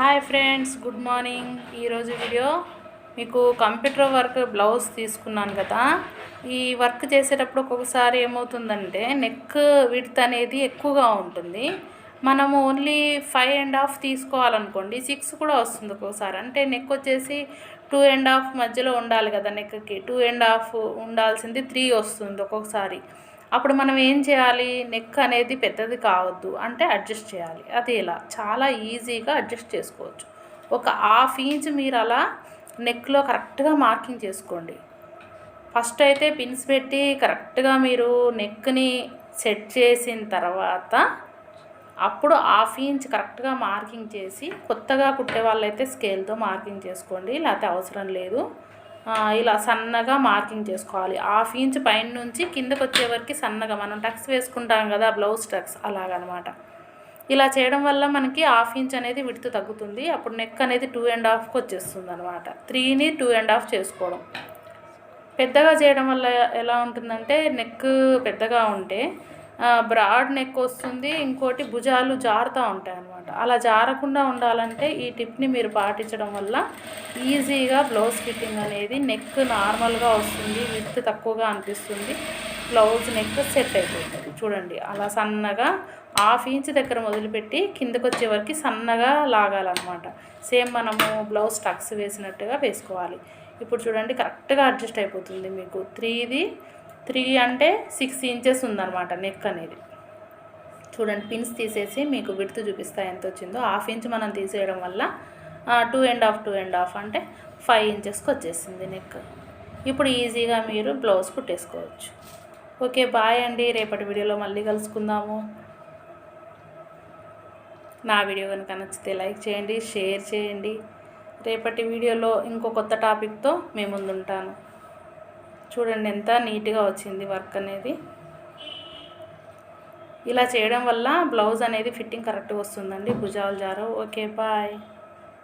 Hi friends good morning. ఈరోజు video మీకు computer work blouse తీసుకున్నాను కదా. ఈ వర్క్ చేసేటప్పుడు ఒక్కొక్కసారి ఏమవుతుందంటే నెక్ విడ్త్ అనేది ఎక్కువగా ఉంటుంది. మనము ఓన్లీ ఫైవ్ అండ్ హాఫ్ తీసుకోవాలనుకోండి సిక్స్ కూడా వస్తుంది ఒక్కొక్కసారి అంటే నెక్ వచ్చేసి టూ అండ్ హాఫ్ మధ్యలో ఉండాలి కదా నెక్కి. టూ అండ్ హాఫ్ ఉండాల్సింది త్రీ వస్తుంది ఒక్కొక్కసారి. అప్పుడు మనం ఏం చేయాలి? నెక్ అనేది పెద్దది కావద్దు అంటే అడ్జస్ట్ చేయాలి. అది ఎలా? చాలా ఈజీగా అడ్జస్ట్ చేసుకోవచ్చు. ఒక హాఫ్ ఇంచ్ మీరు అలా నెక్లో కరెక్ట్గా మార్కింగ్ చేసుకోండి. ఫస్ట్ అయితే పిన్స్ పెట్టి కరెక్ట్గా మీరు నెక్ని సెట్ చేసిన తర్వాత అప్పుడు హాఫ్ ఇంచ్ కరెక్ట్గా మార్కింగ్ చేసి కొత్తగా కుట్టే వాళ్ళైతే స్కేల్తో మార్కింగ్ చేసుకోండి. లేకపోతే అవసరం లేదు. ఇలా సన్నగా మార్కింగ్ చేసుకోవాలి. హాఫ్ ఇంచ్ పైన నుంచి కిందకు వచ్చే వరకు సన్నగా మనం టక్స్ వేసుకుంటాం కదా బ్లౌజ్ టక్స్ అలాగనమాట. ఇలా చేయడం వల్ల మనకి హాఫ్ ఇంచ్ అనేది విడుతు తగ్గుతుంది. అప్పుడు నెక్ అనేది టూ అండ్ హాఫ్కి వచ్చేస్తుంది అనమాట త్రీని టూ అండ్ హాఫ్ చేసుకోవడం. పెద్దగా చేయడం వల్ల ఎలా ఉంటుందంటే నెక్ పెద్దగా ఉంటే బ్రాడ్ నెక్ వస్తుంది ఇంకోటి భుజాలు జారుతూ ఉంటాయి అన్నమాట. అలా జారకుండా ఉండాలంటే ఈ టిప్ని మీరు పాటించడం వల్ల ఈజీగా బ్లౌజ్ ఫిట్టింగ్ అనేది నెక్ నార్మల్గా వస్తుంది విత్ తక్కువగా అనిపిస్తుంది బ్లౌజ్ నెక్ సెట్ అయిపోతుంది. చూడండి అలా సన్నగా హాఫ్ ఇంచ్ దగ్గర మొదలుపెట్టి కిందకు వచ్చే వరకు సన్నగా లాగాలన్నమాట. సేమ్ మనము బ్లౌజ్ టక్స్ వేసినట్టుగా వేసుకోవాలి. ఇప్పుడు చూడండి కరెక్ట్గా అడ్జస్ట్ అయిపోతుంది మీకు. త్రీది త్రీ అంటే సిక్స్ ఇంచెస్ ఉందన్నమాట నెక్ అనేది. చూడండి పిన్స్ తీసేసి మీకు విడుతు చూపిస్తా ఎంత వచ్చిందో. హాఫ్ ఇంచ్ మనం తీసేయడం వల్ల two and half two and half అంటే ఫైవ్ ఇంచెస్కి వచ్చేసింది నెక్ ఇప్పుడు ఈజీగా మీరు బ్లౌజ్ కుట్టేసుకోవచ్చు. ఓకే బాయ్ అండి. రేపటి వీడియోలో మళ్ళీ కలుసుకుందాము. నా వీడియో కనుక నచ్చితే లైక్ చేయండి షేర్ చేయండి. రేపటి వీడియోలో ఇంకో కొత్త టాపిక్తో మేము ముందుంటాను. చూడండి ఎంత నీట్గా వచ్చింది వర్క్ అనేది. ఇలా చేయడం వల్ల బ్లౌజ్ అనేది ఫిట్టింగ్ కరెక్ట్గా వస్తుందండి. భుజాలు జారు ఓకే బాయ్.